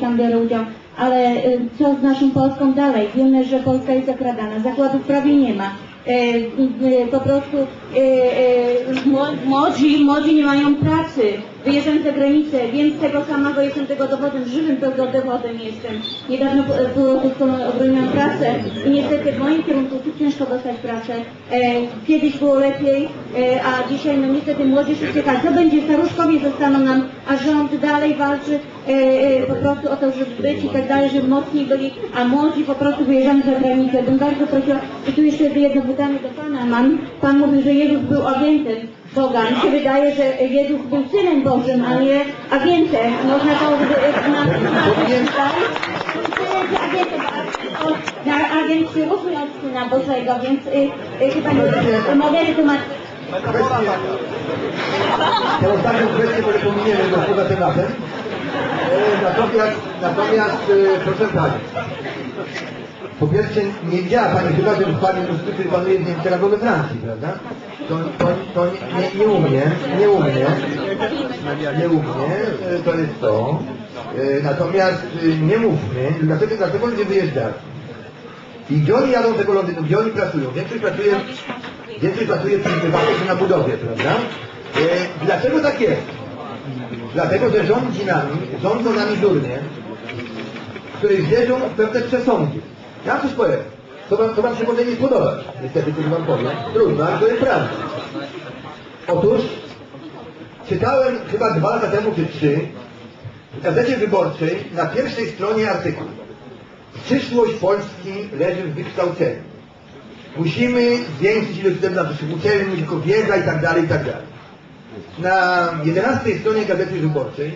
tam biorę udział, ale y, co z naszą Polską dalej? Wiemy, że Polska jest okradana, zakładów prawie nie ma. E, y, Po prostu mło- młodzi, młodzi nie mają pracy, wyjeżdżają za granicę, wiem tego samego, jestem tego dowodem, żywym tego dowodem jestem. Niedawno roku temu obroniłam pracę i niestety w moim kierunku tu ciężko dostać pracę. E, Kiedyś było lepiej, e, a dzisiaj no niestety młodzież ucieka. Co będzie, staruszkowie zostaną nam, a rząd dalej walczy e, e, po prostu o to, żeby być i tak dalej, żeby mocniej byli, a młodzi po prostu wyjeżdżają za granicę. Bym bardzo prosiła, i tu jeszcze jedno pytanie do Pana mam. Pan mówił, że Jezus był agentem Boga. Mi się wydaje, że Jezus był Synem Bożym, a nie agentem. Można to e, na, agent się różni od Syna Bożego, więc y, y, chyba nie mogę wytłumaczyć. Tę ostatnią kwestię może pominiemy, bo poza tematem. E, Natomiast, natomiast e, proszę Pani, po pierwsze nie widziała Pani chyba, że w Pani konstytucji panuje zdjęcie prawo we Francji, prawda? To, to, to nie, nie u mnie, nie u mnie, nie u mnie, e, to jest to. E, Natomiast e, nie mówmy, dlaczego, dlaczego ludzie wyjeżdżają. I gdzie oni jadą tego Londynu, gdzie oni pracują? Większość pracuje, większość pracuje przy prywatnej czy na budowie, prawda? Dlaczego tak jest? Dlatego, że rządzi nami, rządzą nami durnie, których wierzą w pewne przesądy. Ja coś powiem. To wam, to wam się może nie spodobać, niestety, coś wam powiem. Trudno, ale to jest prawda. Otóż czytałem chyba dwa lata temu czy trzy w gazecie wyborczej na pierwszej stronie artykuł. Przyszłość Polski leży w wykształceniu. Musimy zwiększyć ilość studentów na przyszłych uczelni, tylko wiedza i tak dalej, i tak dalej. Na 11 stronie Gazety Wyborczej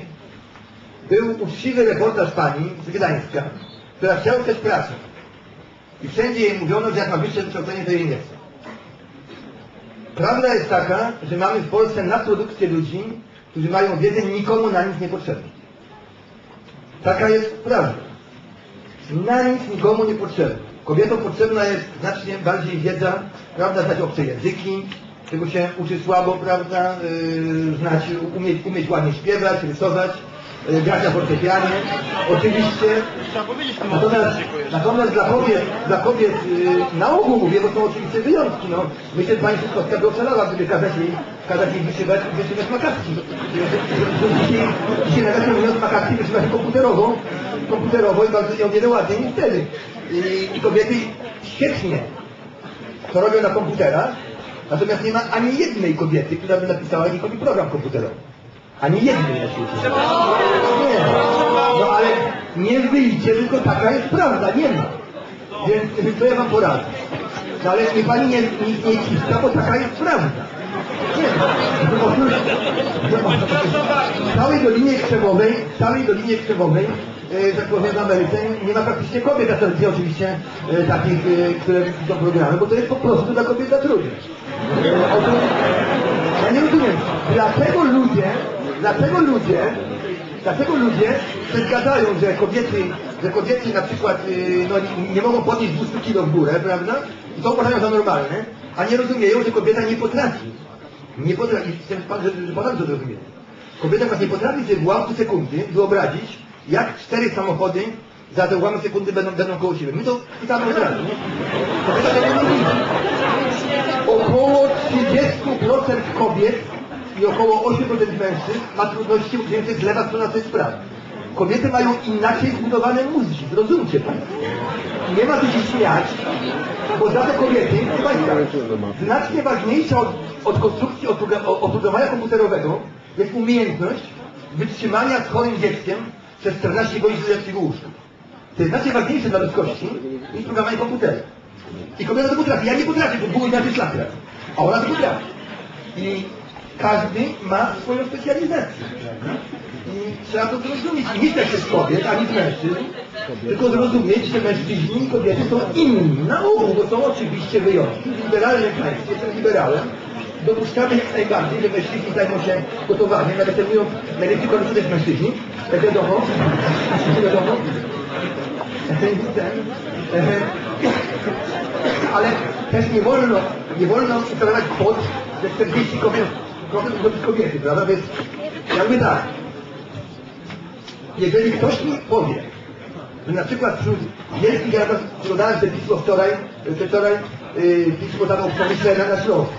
był uczciwy reportaż pani z Gdańska, która chciała też pracę. I wszędzie jej mówiono, że jak ma wyższe wykształcenie, to jej nie chce. Prawda jest taka, że mamy w Polsce nadprodukcję ludzi, którzy mają wiedzę nikomu na nic niepotrzebną. Taka jest prawda. Na nic nikomu nie potrzebna. Kobietom potrzebna jest znacznie bardziej wiedza, prawda, znać obce języki, czego się uczy słabo, prawda, yy, znać, umieć, umieć ładnie śpiewać, rysować, grać na fortepianie, oczywiście. Natomiast, natomiast dla kobiet, dla kobiet yy, na ogół mówię, bo są oczywiście wyjątki, no. Myślę, że pani Suskowska by oszalała, gdyby kazać jej, kazać jej wyszywać, wyszywać makatki. Dzisiaj, dzisiaj nawet mówiąc makatki wyszywać komputerową, komputerowo i bardzo o wiele ładniej niż wtedy. I, I kobiety świetnie to robią na komputerach, natomiast nie ma ani jednej kobiety, która by napisała jakikolwiek program komputerowy. Ani jednej na świecie. Nie. No ale nie wyjdzie, tylko taka jest prawda, nie ma. Więc to ja wam poradzę. No ale nie pani nie, nie, nie ciska, bo taka jest prawda. Nie ma. W całej Dolinie Krzemowej, w całej Dolinie Krzemowej e, tak powiem w Ameryce nie ma praktycznie kobiet, a tradycji oczywiście e, takich, e, które są programy, bo to jest po prostu dla kobiet za trudne. E, ja nie rozumiem, dlaczego dlaczego ludzie, dlaczego ludzie się zgadzają, że kobiety, że kobiety na przykład y, no, nie, mogą podnieść 200 kg w górę, prawda? I to uważają za normalne, a nie rozumieją, że kobieta nie potrafi. Nie potrafi, chcę pan, że, że pan to zrozumie. Kobieta was nie potrafi sobie w ułamku sekundy wyobrazić, jak cztery samochody za te ułamek sekundy będą, będą koło siebie. My to pytamy od razu. Kobieta nie. Około 30% kobiet i około 8% mężczyzn ma trudności ucięcie z lewa strona tej sprawy. Kobiety mają inaczej zbudowane mózgi, zrozumcie Państwo. Nie ma co się śmiać, bo za te kobiety, Państwa, znacznie ważniejsza od, od konstrukcji oprogramowania komputerowego jest umiejętność wytrzymania z chorym dzieckiem przez 14 godzin w łóżku. To jest znacznie ważniejsze dla ludzkości niż programowanie komputera. I kobieta to potrafi. Ja nie potrafię, bo było inaczej szlak. A ona to potrafi. I każdy ma swoją specjalizację. I trzeba to zrozumieć. Nie się z kobiet, ani mężczyzn, tylko zrozumieć, że mężczyźni i kobiety są inni. Na ogół, bo są oczywiście wyjątki. W liberalnym państwie, jestem liberałem, dopuszczamy jak najbardziej, że mężczyźni zajmą się gotowaniem, nawet mówią, najlepiej kończą też mężczyźni, jak wiadomo, jak wiadomo, ale też nie wolno, nie wolno ustanawiać kwot, że 40 kobiet, procent to kobiety, prawda? Więc jakby tak. jeżeli ktoś mi powie, że na przykład wśród wielkich, ja przeglądałem te pismo wczoraj, wczoraj yy, pismo tam o przemyśle na, na Śląsku.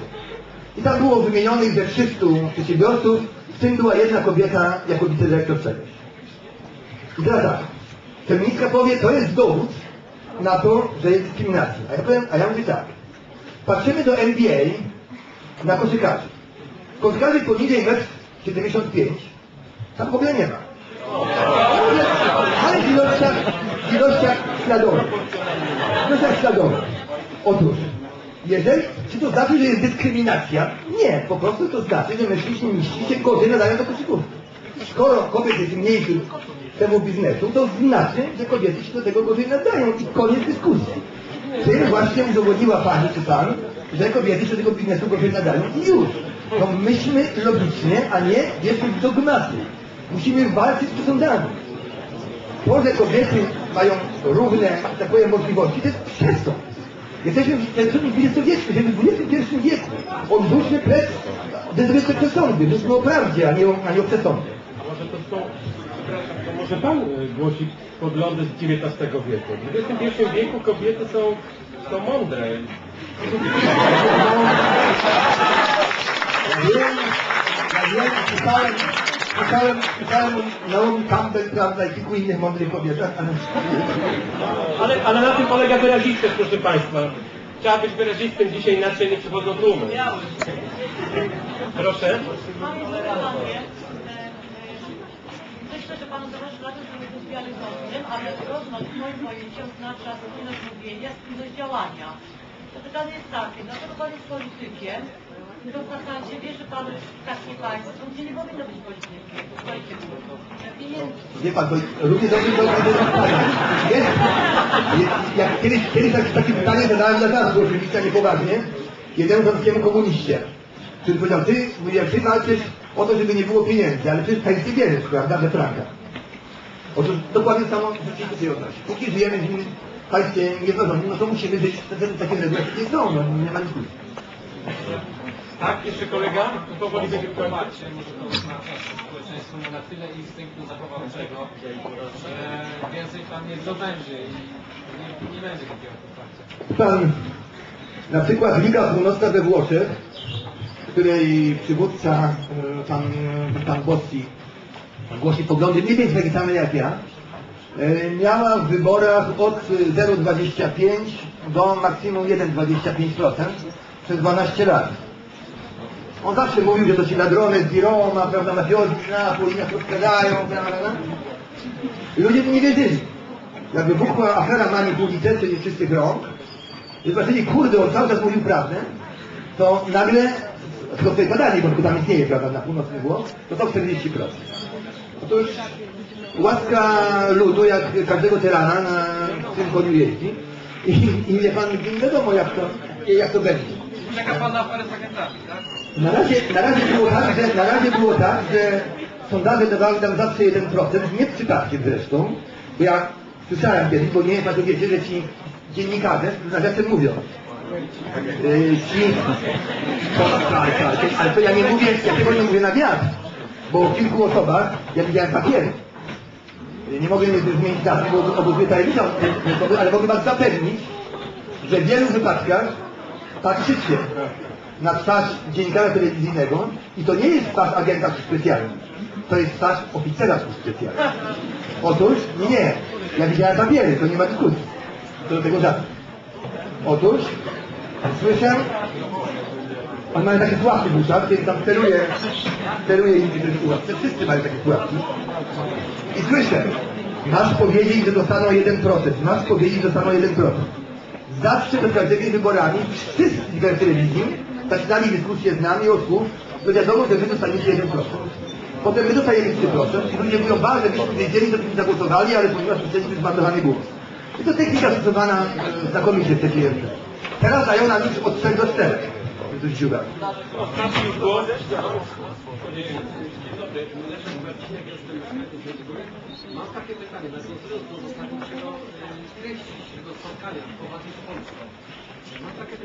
I tam było wymienionych ze 300 przedsiębiorców, w tym była jedna kobieta jako wicedyrektor czegoś. I teraz tak, feministka powie, to jest dowód na to, że jest dyskryminacja. A ja powiem, a ja mówię tak, patrzymy do NBA na koszykarzy. Koszykarzy poniżej 1,75 m tam w ogóle nie ma. Ale w ilościach, w ilościach śladowych. W ilościach śladowych. Otóż, jeżeli, czy to znaczy, że jest dyskryminacja? Nie, po prostu to znaczy, że mężczyźni się gorzej nadają do koszykówki. Skoro kobiet jest mniejszy temu biznesu, to znaczy, że kobiety się do tego gorzej nadają i koniec dyskusji. Tym właśnie udowodniła Pani czy Pan, że kobiety się do tego biznesu gorzej nadają i już. No myślmy logicznie, a nie wierzmy w dogmaty. Musimy walczyć z przesądami. To, że kobiety mają równe, tak powiem, możliwości, to jest przesąd. Jesteśmy w jesteśmy w XXI wieku. Odrzućmy precz, dezydujemy przesądy. Mówmy o prawdzie, a nie o, a nie o. A może to są, przepraszam, to może Pan e, głosi poglądy z XIX wieku. W XXI wieku kobiety są, są mądre. Czytałem, czytałem, czytałem Naomi Campbell, prawda, i kilku innych mądrych kobietach, ale... Ale, ale na tym polega wyrazistność, proszę Państwa. Trzeba być wyrazistym dzisiaj, inaczej nie przychodzą tłumy. Proszę. Myślę, że Panu zależy na tym, żeby być wiarygodnym, ale rozmach w moim pojęciu oznacza spójność mówienia, spójność działania. To pytanie jest takie, dlaczego Pan jest politykiem, zasadzie wierzy Pan w takie państwo, gdzie nie powinno być polityki, e. Wie pan, to równie dobrze. Jest, jest, jak kiedyś, kiedyś takie, takie pytanie zadałem dla nas, bo oczywiście niepoważnie, jednemu polskiemu komuniście, który powiedział, ty, jak ty walczysz o to, żeby nie było pieniędzy, ale przecież pensji bierzesz, prawda, że franka. Otóż dokładnie samo rzeczywiście tutaj odnosi. Póki żyjemy w państwie jednorodnym, no to musimy żyć takie reguły, jakie są, no nie ma dyskusji. Tak, jeszcze kolega? Powoli będzie kończyć. Może to oznacza, że społeczeństwo ma na tyle instynktu zachowawczego, że więcej pan nie zdobędzie i nie, nie będzie takiego. Pan, na przykład Liga Północna we Włoszech, której przywódca, e, pan, pan Bossi, głosi poglądy mniej więcej takie same jak ja, e, miała w wyborach od 0,25 do maksimum 1,25% przez 12 lat. On zawsze mówił, że to ci ladrony z Biroma, prawda, mafiozi z Napoli, nas rozkradają, prawda? I ludzie nie wierzyli. Jak wybuchła afera Mani Pulice, czyli czystych rąk, i zobaczyli, kurde, on cały czas mówił prawdę, to nagle, tylko sobie badali, bo tam istnieje, prawda, na północny Włoch, to to 40%. Otóż łaska ludu, jak każdego tyrana na tym koniu jeździ i, i wie pan, wiadomo jak to, jak to będzie. Czeka pan na aferę tak? Na razie, na razie było tak, że, na razie było tak, że sondaże dawały nam zawsze 1%, nie przypadkiem zresztą, bo ja słyszałem kiedyś, bo nie wiem, to wiecie, że ci dziennikarze, którzy nawiasem mówią, yy, ci, to, tak, tak, ale to ja nie mówię, ja tego nie mówię na wiatr, bo w kilku osobach ja widziałem papiery. Nie mogę zmienić daty, bo obowiązuje telewizja, ale mogę was zapewnić, że w wielu wypadkach patrzycie na twarz dziennikarza telewizyjnego i to nie jest twarz agenta służb. To jest twarz oficera służb specjalnych. Otóż nie, ja widziałem papiery, to nie ma dyskusji. To do tego żadnych. Otóż słyszę, on ma takie pułapki w uszach, kiedy tam steruje, steruje im przez pułapki. Wszyscy mają takie pułapki. I słyszę, masz powiedzieć, że dostaną 1%, masz powiedzieć, że dostaną 1%. Zawsze przed każdymi wyborami wszyscy w telewizji zaczynali dyskusję z nami o słów, że wiadomo, że wy dostaniecie 1%. Potem my dostajemy 3% i ludzie mówią, ba, że byśmy wiedzieli, to byśmy zagłosowali, ale ponieważ jesteśmy zmarnowany głos. I to technika stosowana e, znakomicie w TPM. Teraz dają nam już od 3 do 4. To jest dziura. Ostatni już głos. Mam takie pytanie, nawiązując do e, treści tego spotkania, poważnie z